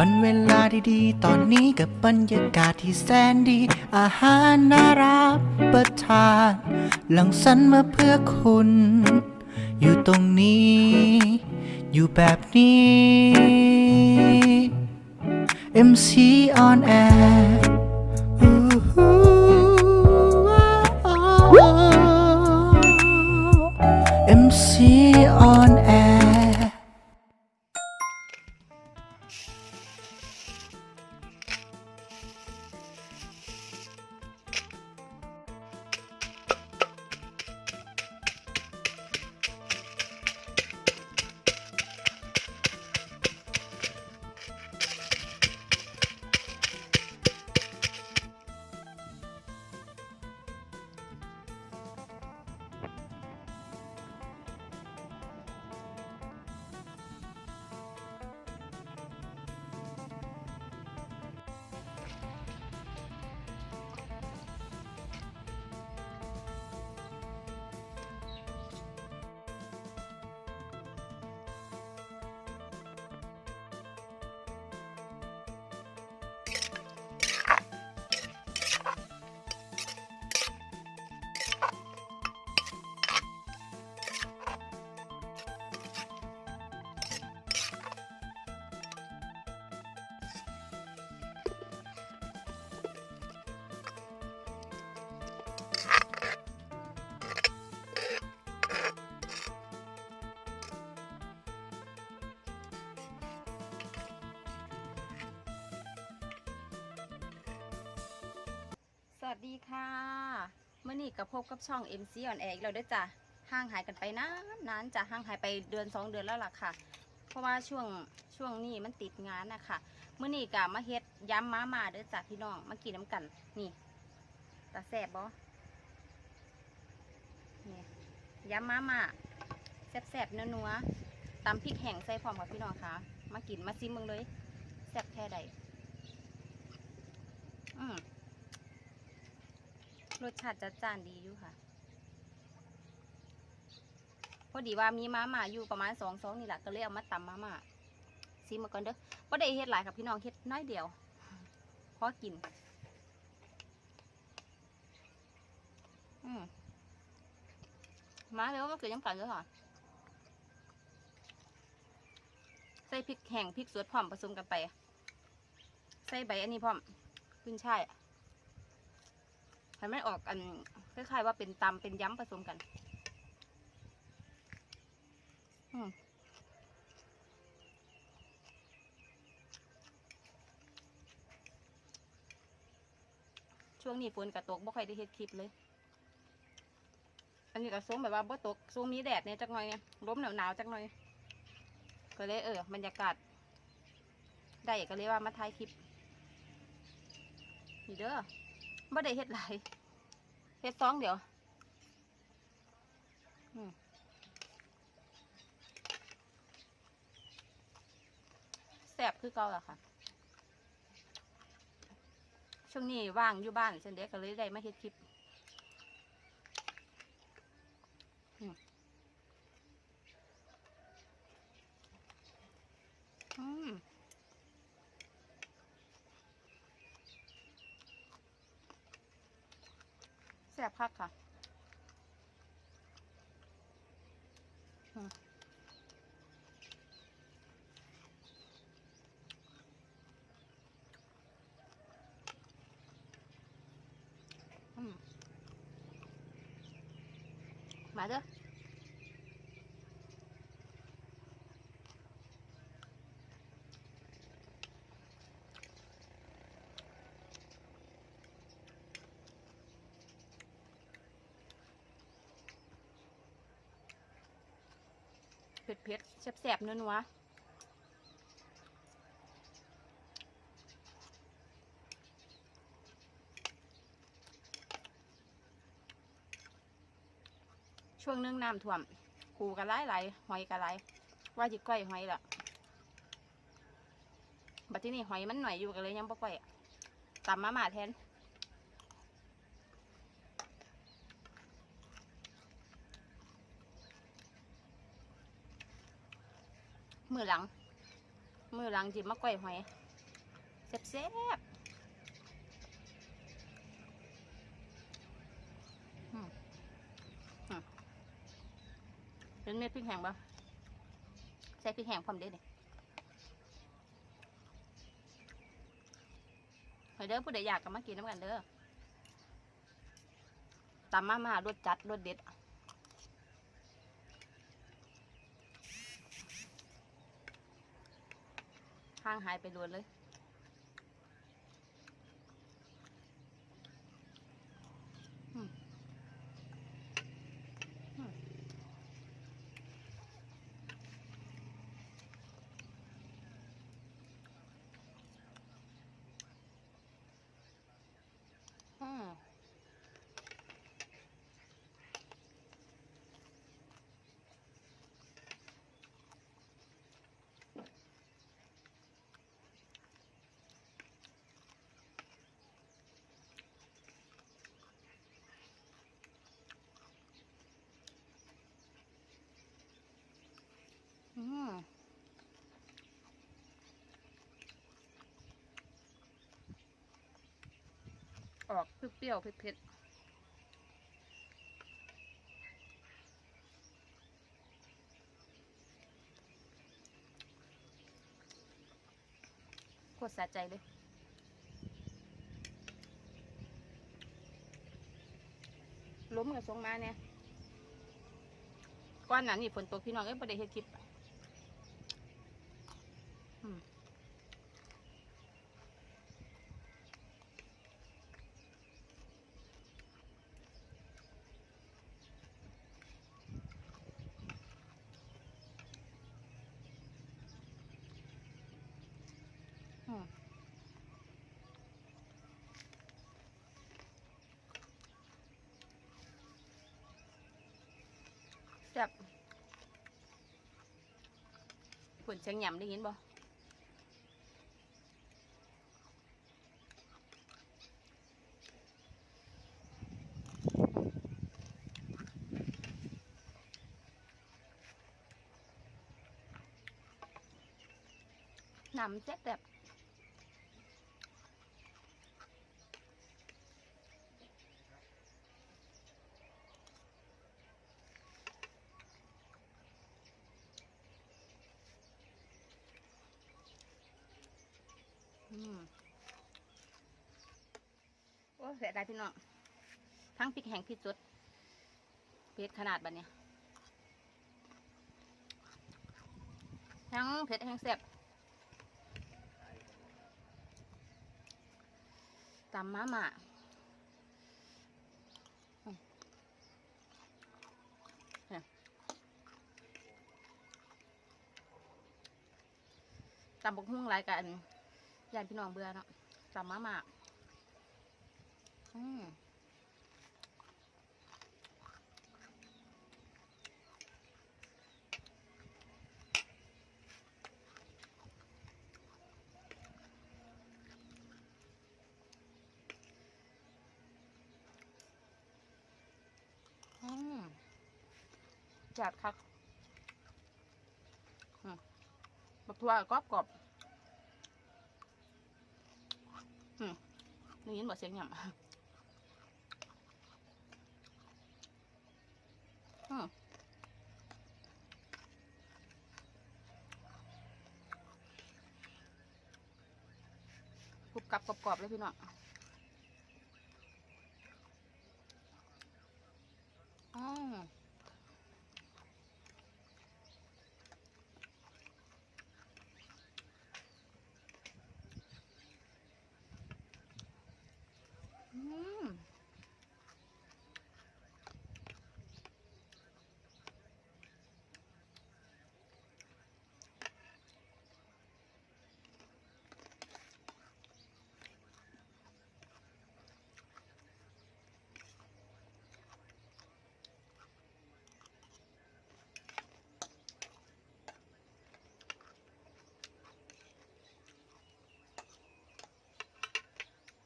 วันเวลาดีๆ ตอนนี้กับบรรยากาศที่แสนดี อาหารน่ารับประทานหลังสันมาเพื่อคุณ อยู่ตรงนี้ อยู่แบบนี้ MC on air ดีค่ะเมื่อนี้กับพบกับช่อง MC on Air อีกแล้วด้วยจ้ะห่างหายกันไปนานนานจ้ะห่างหายไปเดือนสองเดือนแล้วล่ะค่ะ เพราะว่าช่วงช่วงนี้มันติดงานนะคะเมื่อนี้กับมาเฮ็ดย้ำม้ามาเด้อจ้ะพี่น้องมากินน้ำกันนี่ตาแสบบ่นี่ย้ำม้ามาแสบๆเนัวๆตำพริกแห้งใส่พร้อมกับพี่น้องค่ะ มากินมาซิมมึงเลยแซ่บแค่ใดอืม รสชาติจัดจ้านดีอยู่ค่ะ พอดีว่ามีมาม่าอยู่ประมาณสองสองนี่แหละก็เลยเอามาตำมาม่าซีมาก่อนเด้อก็ได้เฮ็ดหลายกับพี่น้องเฮ็ดน้อยเดียวพอกิน อืมมาเลยว่ามันเกิดยังกันเลยค่ะใส่พริกแห้งพริกสดพร้อมผสมกันไป ใส่ใบอันนี้พร้อมขึ้นช่าย ให้มันออกอันคล้ายๆว่าเป็นตำเป็นย้ำผสมกันช่วงนี้ฝนกระตกบ่ค่อยได้เฮ็ดคลิปเลย อันนี้ก็สูงแบบว่าบ่ตกสูงมีแดดเนี่ยจักหน่อยลมหนาวๆจักหน่อย ก็เลยเออบรรยากาศ ได้ก็เลยว่ามาถ่ายคลิปนี่เด้อ บ่ได้เฮ็ดหลายเฮ็ดซองเดี๋ยวแสบคือเก่าล่ะค่ะ ช่วงนี้ว่างอยู่บ้านเช่นเด็กก็เลยได้มาเฮ็ดคลิปอืมอืม แซ่บคักค่ะอืมอืมมาเด้อ เผ็ดเผ็ดๆแซ่บๆนัวๆช่วงนึงน้ำท่วมปูกระไรไหลหอยกระไรว่าจิก้อยหอยละบัดที่นี่หอยมันหน่อยอยู่กันเลยยังบ่ก้อยตำมาม่าแทน มือหลัง มือหลังจิมาก้อยหอยแซ่บๆอืมอืมเป็นเม็ดพริกแห้งปะใส่พริกแห้งพร้อมเด้เนี่ยเฮ้ยเด้อผู้ใดอยากก็มากินน้ำกันเด้อตำมากๆรสจัด รสเด็ดางหายไปรวนเลย อออกเปรี้ยวเผ็ดๆโคตรสะใจเลยล้มกับทรงมาเนี่ยก้อนหนั้นนี่ฝนตกพี่น้องเอ้ยประเดี๋ยวเฮ็ดคลิป ซ่บฝนเสียงหยำได้ยินบ่น้ำแซ่บแบบ โอ้เสียดายพี่น้อง ทั้งพริกแห้งพริกสดเผ็ดขนาดบัดเนี้ยทั้งเผ็ดแห้งแซ่บตำมาม่าตำบกหุ่งหลายกัน ยานพี่น้องเบื่อเนาะตำมามาอืมอืมจัดคักอืมบักทั่วกรอบกรอบๆอืม นี่ยินบ่เสียงหยำอืมกรุบกรับกรอบๆเลยพี่น้องอืมอืม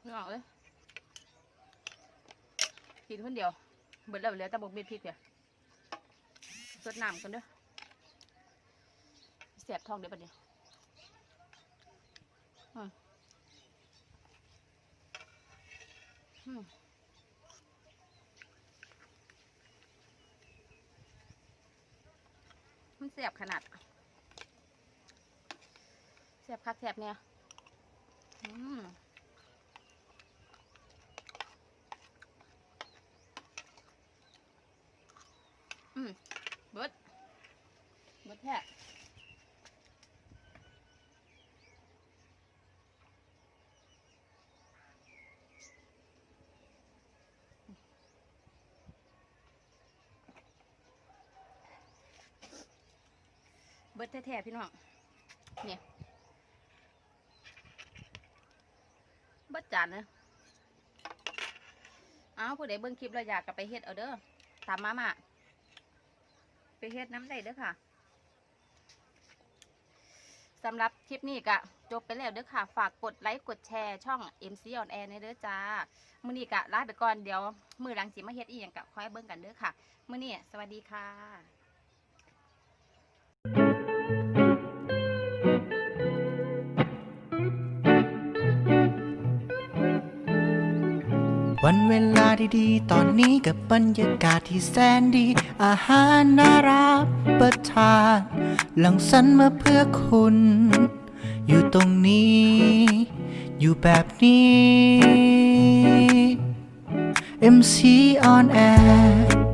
พี่ น้องเอ้ยกินคนเดียวเบิดแล้วเหลือแต่บกเม็ดพริกเดียวสดน้ำกันเด้อแสบท้องเดี๋ยวปะเดี๋ยวอืมอืมมันเสียบขนาดเสียบคักเสียบเนี่ย อืมอืม เบิดเบิดแท้เบิดแท้ๆพี่น้อง เนี่ยเบิดจานเลยเอาผู้ใดเบิ่งคลิปแล้วอยากกลับไปเฮ็ดเอาเด้อตามมามา ไปเฮ็ดน้ำได้เด้อค่ะสำหรับคลิปนี้ก็จบไปแล้วเด้อค่ะ ฝากกดไลค์กดแชร์ช่อง MC on Air ในเด้อจ้า มื้อนี้ก็ลาไปก่อนเดี๋ยว มื้อหลังสิมาเฮ็ดอีหยังก็คอยเบิ่งกันเด้อค่ะ มื้อนี้สวัสดีค่ะ วันเวลาดีๆ ตอนนี้กับบรรยากาศที่แสนดี อาหารน่ารับประทาน หลังสันมาเพื่อคุณ อยู่ตรงนี้ อยู่แบบนี้ MC on air